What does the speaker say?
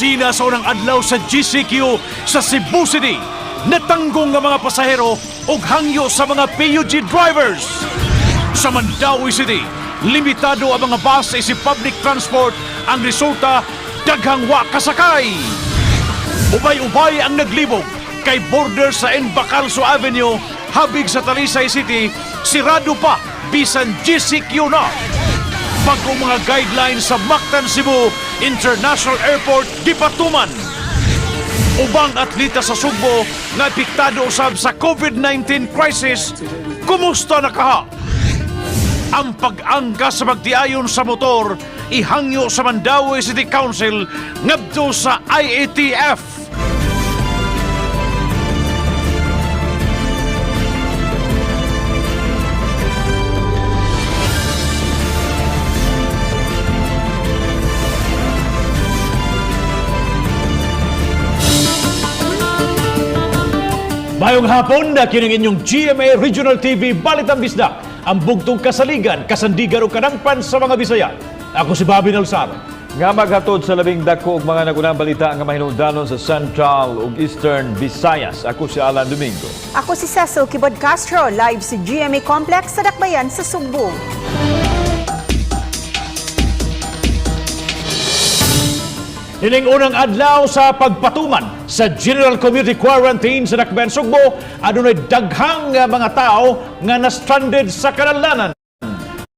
Kusina sa unang adlaw sa GCQ sa Cebu City. Natanggong nga mga pasahero ug hangyo sa mga PUG drivers. Sa Mandawi City, limitado ang mga bus sa isip public transport. Ang resulta, daghang wa kasakay. Ubay-ubay ang naglibog kay border sa Embacalso Avenue, habig sa Talisay City, sirado pa bisan GCQ na. Bagong mga guidelines sa Mactan Cebu International Airport gipatuman. Ubang atleta sa Sugbo nga apektado usab sa COVID-19 crisis, kumusta na kaha? Ang pag-angkas sa pagtiayon sa motor ihangyo sa Mandawi City Council ngadto sa IATF. Mayong hapon na kining inyong GMA Regional TV Balitang Bisdak, ang bugtong kasaligan, kasandigan o kanangpan sa mga Bisaya. Ako si Bobby Nalsar. Nga maghatod sa labing dako ug mga nagunang balita nga mahinungdanon sa Central ug Eastern Visayas. Ako si Alan Domingo. Ako si Cecil Kibod Castro, live sa GMA Complex sa Dakbayan sa Sugbo. Ining unang adlaw sa pagpatuman sa General Community Quarantine sa Dakbayan, Sugbo, adunay daghang mga tao nga na-stranded sa kanalanan.